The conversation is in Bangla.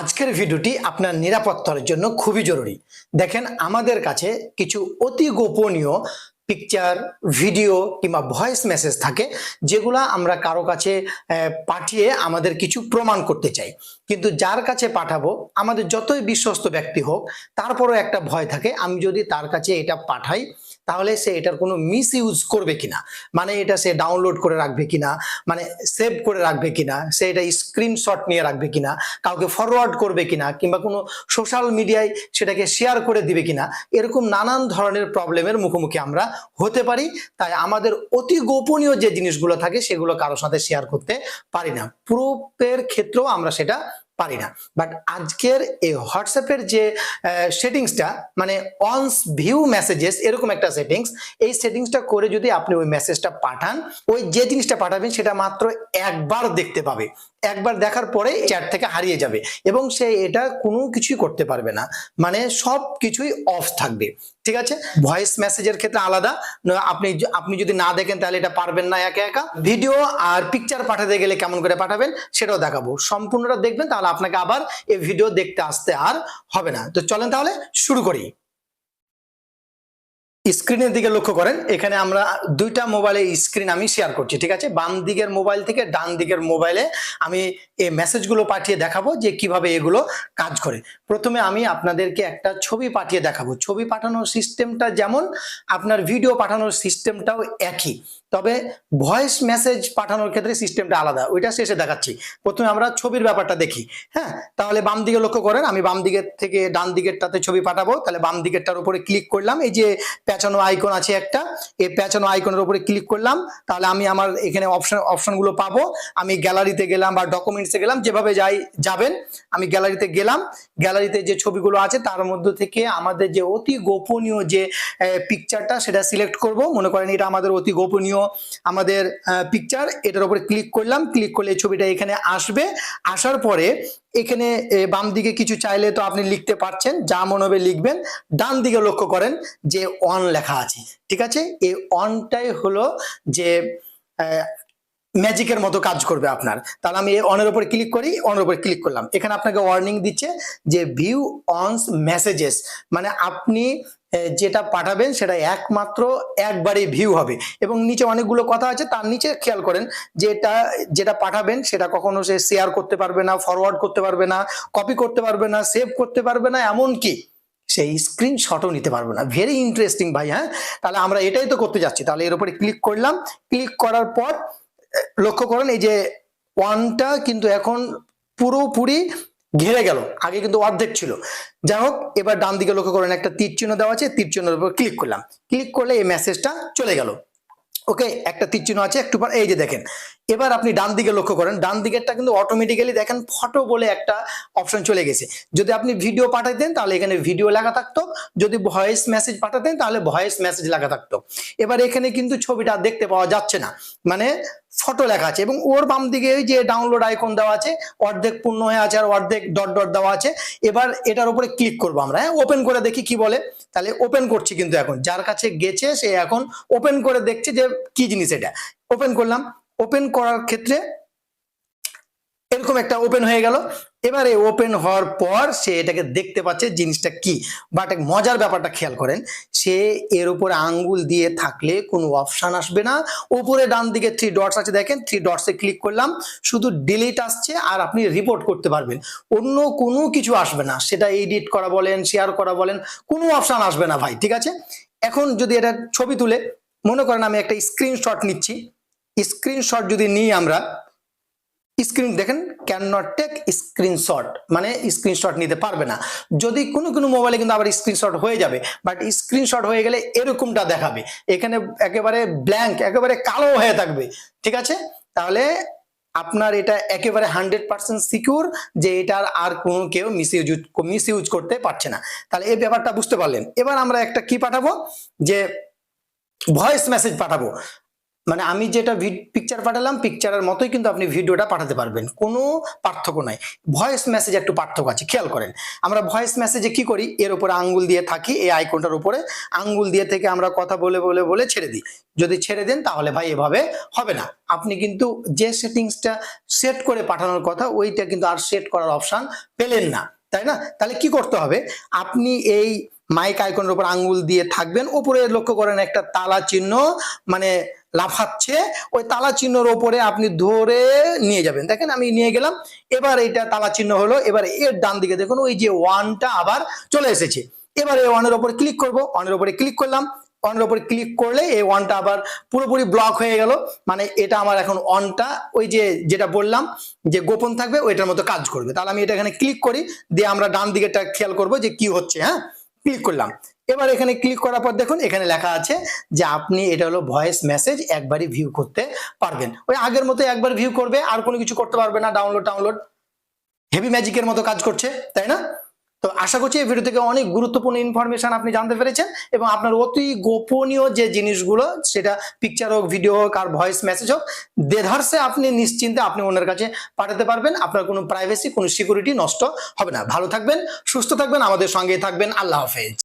আজকের ভিডিওটি আপনার নিরাপত্তার জন্য খুবই জরুরি। দেখেন আমাদের কাছে কিছু অতি গোপনীয় পিকচার ভিডিও কিংবা ভয়েস মেসেজ থাকে, যেগুলা আমরা কারও কাছে পাঠিয়ে আমাদের কিছু প্রমাণ করতে চাই। কিন্তু যার কাছে পাঠাবো, আমাদের যতই বিশ্বস্ত ব্যক্তি হোক, তারপরও একটা ভয় থাকে, আমি যদি তার কাছে এটা পাঠাই তাহলে সে এটার কোনো মিস ইউজ করবে কিনা? মানে এটা সে ডাউনলোড করে রাখবে কিনা? মানে সেভ করে রাখবে কিনা? সে এটা স্ক্রিনশট নিয়ে রাখবে কিনা? কাউকে ফরওয়ার্ড করবে কিনা? কিংবা কোনো সোশ্যাল মিডিয়ায় সেটাকে শেয়ার করে দিবে কিনা? এরকম নানান ধরনের প্রবলেমের মুখোমুখি আমরা হতে পারি। তাই আমাদের অতি গোপনীয় যে জিনিসগুলো থাকে, সেগুলো কারোর সাথে শেয়ার করতে পারি না। প্রুফের ক্ষেত্রেও আমরা সেটা পারি না। বাট আজকের এই হোয়াটসঅ্যাপের যে সেটিংসটা মানে অনস ভিউ মেসেজেস এরকম একটা সেটিংস এই সেটিংসটা করে যদি আপনি ওই মেসেজটা পাঠান, ওই যে জিনিসটা পাঠাবেন, সেটা মাত্র একবার দেখতে পাবে। একবার দেখার পরে চ্যাট থেকে হারিয়ে যাবে এবং সে এটা কোনো কিছুই করতে পারবে না। মানে সব কিছুই অফ থাকবে। ঠিক আছে? ভয়েস মেসেজের ক্ষেত্রে আলাদা। আপনি আপনি যদি না দেখেন তাহলে এটা পারবেন না একা একা। ভিডিও আর পিকচার পাঠাতে গেলে কেমন করে পাঠাবেন সেটাও দেখাবো। সম্পূর্ণটা দেখবেন তাহলে আপনাকে আবার এই ভিডিও দেখতে আসতে আর হবে না। তো চলেন তাহলে শুরু করি। স্ক্রিনের দিকে লক্ষ্য করেন, এখানে আমরা দুইটা মোবাইলে স্ক্রিন আমি শেয়ার করছি, ঠিক আছে? বাম দিকের মোবাইল থেকে ডান দিকের মোবাইলে আমি এই মেসেজগুলো পাঠিয়ে দেখাবো যে কীভাবে এগুলো কাজ করে। প্রথমে আমি আপনাদেরকে একটা ছবি পাঠিয়ে দেখাবো। ছবি পাঠানোর সিস্টেমটা যেমন, আপনার ভিডিও পাঠানোর সিস্টেমটাও একই। তবে ভয়েস মেসেজ পাঠানোর ক্ষেত্রে সিস্টেমটা আলাদা। ওইটা শেষে দেখাচ্ছি। প্রথমে আমরা ছবির ব্যাপারটা দেখি। হ্যাঁ? তাহলে বাম দিকে লক্ষ্য করেন, আমি বাম দিকের থেকে ডান দিকেরটাতে ছবি পাঠাবো। তাহলে বাম দিকেরটার উপরে ক্লিক করলাম। এই যে পেঁচানো আইকন আছে একটা। এই পেঁচানো আইকনের উপরে ক্লিক করলাম। তাহলে আমি আমার এখানে অপশন অপশনগুলো পাবো। আমি গ্যালারিতে গেলাম বা ডকুমেন্টসে গেলাম, যেভাবে যাই, যাবেন। আমি গ্যালারিতে গেলাম। গ্যালারিতে যে ছবিগুলো আছে, তার মধ্যে থেকে আমাদের যে অতি গোপনীয় যে পিকচারটা সেটা সিলেক্ট করব। মনে করেন এটা আমাদের অতি গোপনীয়, আমাদের পিকচার এটার উপরে ক্লিক করলাম। ক্লিক করলে ছবিটা এখানে আসবে। আসার পরে এখানে বাম দিকে কিছু চাইলে তো আপনি লিখতে পারছেন, যা মনে হবে লিখবেন। ডান দিকে লক্ষ্য করেন যে অন লেখা আছে, ঠিক আছে? এই অনটাই হলো যে ম্যাজিকের মতো কাজ করবে আপনার। তাহলে আমি অনের উপরে ক্লিক করি, অনের উপরে ক্লিক করলাম। এখানে আপনাকে ওয়ার্নিং দিচ্ছে যে ভিউ অনস মেসেজেস মানে আপনি যেটা পাঠাবেন সেটা একমাত্র একবারই ভিউ হবে। এবং নিচে অনেকগুলো কথা আছে, তার নিচে খেয়াল করেন যে এটা যেটা পাঠাবেন সেটা কখনো সে শেয়ার করতে পারবে না ফরওয়ার্ড করতে পারবে না কপি করতে পারবে না সেভ করতে পারবে না এমন কি সেই স্ক্রিনশটও নিতে পারবে না। ভেরি ইন্টারেস্টিং ভাই হ্যাঁ? তাহলে আমরা এটাই তো করতে যাচ্ছি। তাহলে এর উপরে ক্লিক করলাম। ক্লিক করার পর লক্ষ্য করেন, এই যে ওয়ানটা কিন্তু এখন পুরোপুরি ঘেরে গেল। আগে কিন্তু অর্ধেক ছিল। যাই হোক, এবার ডান দিকে লক্ষ্য করেন, একটা তীর চিহ্ন দেওয়া আছে, তীর চিহ্নের উপর ক্লিক করলাম। ক্লিক করলে এই মেসেজটা চলে গেল। ওকে একটা তীর চিহ্ন আছে, একটু পর, এই যে দেখেন এবার আপনি ডান দিকে লক্ষ্য করেন, ডান দিকেরটা কিন্তু অটোমেটিক্যালি দেখেন ফটো বলে একটা অপশন চলে গেছে। যদি আপনি ভিডিও পাঠাতেন তাহলে এখানে ভিডিও লেখা থাকতো, যদি ভয়েস মেসেজ পাঠাতেন তাহলে ভয়েস মেসেজ লেখা থাকতো। এবার এখানে কিন্তু ছবিটা দেখতে পাওয়া যাচ্ছে না মানে ফটো লেখা আছে এবং ওর বাম দিকে ওই যে ডাউনলোড আইকন দেওয়া আছে, অর্ধেক পূর্ণ হয়ে আছে আর অর্ধেক ডট ডট দেওয়া আছে, এবার এটার উপরে ক্লিক করব আমরা হ্যাঁ ওপেন করে দেখি কি বলে। তাহলে ওপেন করছি কিন্তু এখন, যার কাছে গেছে সে এখন ওপেন করে দেখছে যে কি জিনিস এটা। ওপেন করলাম ওপেন করার ক্ষেত্রে এরকম একটা ওপেন হয়ে গেল। এবারে ওপেন হওয়ার পর সে এটাকে দেখতে পাচ্ছে জিনিসটা কি। বাট এক মজার ব্যাপারটা খেয়াল করেন, সে এর উপরে আঙ্গুল দিয়ে থাকলে কোনো অপশান আসবে না। উপরে ডান দিকে থ্রি ডটস আছে, দেখেন থ্রি ডটসে ক্লিক করলাম, শুধু ডিলিট আসছে আর আপনি রিপোর্ট করতে পারবেন। অন্য কোনো কিছু আসবে না। সেটা এডিট করা বলেন শেয়ার করা বলেন, কোনো অপশান আসবে না ভাই, ঠিক আছে? এখন যদি এটা ছবি তুলে, মনে করেন আমি একটা স্ক্রিনশট নিচ্ছি। স্ক্রিনশট যদি নিই আমরা স্ক্রিন দেখেন ক্যান নট টেক স্ক্রিনশট মানে স্ক্রিনশট নিতে পারবে না। যদি কোনো কোনো মোবাইলে কিন্তু আবার স্ক্রিনশট হয়ে যাবে বাট স্ক্রিনশট হয়ে গেলে এরকমটা দেখাবে। এখানে একেবারে ব্ল্যাঙ্ক একেবারে কালো হয়ে থাকবে, ঠিক আছে? তাহলে আপনার এটা একেবারে হান্ড্রেড পার্সেন্ট সিকিউর যে এটার আর কোনো কেউ মিস ইউজ মিস ইউজ করতে পারছে না। তাহলে এই ব্যাপারটা বুঝতে পারলেন। এবার আমরা একটা কি পাঠাবো? যে ভয়েস মেসেজ পাঠাবো। মানে আমি যেটা পিকচার পাঠালাম পিকচারের মতোই কিন্তু আপনি ভিডিওটা পাঠাতে পারবেন। কোনো পার্থক্য নাই। ভয়েস মেসেজ একটু পার্থক্য আছে, খেয়াল করেন। আমরা ভয়েস মেসেজে কি করি? এর উপরে আঙ্গুল দিয়ে থাকি, এই আইকনটার উপরে। আঙ্গুল দিয়ে থেকে আমরা কথা বলে বলে বলে ছেড়ে দিই। যদি ছেড়ে দেন তাহলে ভাই এভাবে হবে না। আপনি কিন্তু যে সেটিংসটা সেট করে পাঠানোর কথা, ওইটা কিন্তু আর সেট করার অপশন পেলেন না। তাই না? তাহলে কি করতে হবে? আপনি এই মাইক আইকনের উপর আঙ্গুল দিয়ে থাকবেন। উপরে লক্ষ্য করেন একটা তালা চিহ্ন মানে লাফাচ্ছে, ওই তালা চিহ্নর ওপরে আপনি ধরে নিয়ে যাবেন। দেখেন আমি নিয়ে গেলাম, এবার এটা তালা চিহ্ন হলো, এবার এর ডান দিকে দেখুন, ওই যে ওয়ানটা আবার চলে এসেছে। এবার এই ওয়ানের উপর ক্লিক করব ওয়ানের ওপরে ক্লিক করলাম অনের উপর ক্লিক করলে এই ওয়ানটা আবার পুরোপুরি ব্লক হয়ে গেল। মানে এটা আমার এখন অনটা ওই যে যেটা বললাম, যে গোপন থাকবে, ওইটার মতো কাজ করবে। তাহলে আমি এটা এখানে ক্লিক করি, দিয়ে আমরা ডান দিকেটা খেয়াল করব যে কি হচ্ছে হ্যাঁ? ক্লিক করলাম। এবার এখানে ক্লিক করার পর দেখুন, এখানে লেখা আছে যে আপনি, এটা হলো ভয়েস মেসেজ একবারই ভিউ করতে পারবেন। ওই আগের মতো একবার ভিউ করবে, আর কোনো কিছু করতে পারবে না ডাউনলোড ডাউনলোড হেভি ম্যাজিকের মতো কাজ করছে, তাই না? তো আশা করছি এই ভিডিও থেকে অনেক গুরুত্বপূর্ণ ইনফরমেশন আপনি জানতে পেরেছেন, এবং আপনার অতি গোপনীয় যে জিনিসগুলো, সেটা পিকচার হোক ভিডিও হোক, আর ভয়েস মেসেজ হোক, দেধারসে আপনি নিশ্চিন্তে আপনি ওনার কাছে পাঠাতে পারবেন, আপনার কোনো প্রাইভেসি কোনো সিকিউরিটি নষ্ট হবে না। ভালো থাকবেন, সুস্থ থাকবেন, আমাদের সঙ্গেই থাকবেন। আল্লাহ হাফেজ।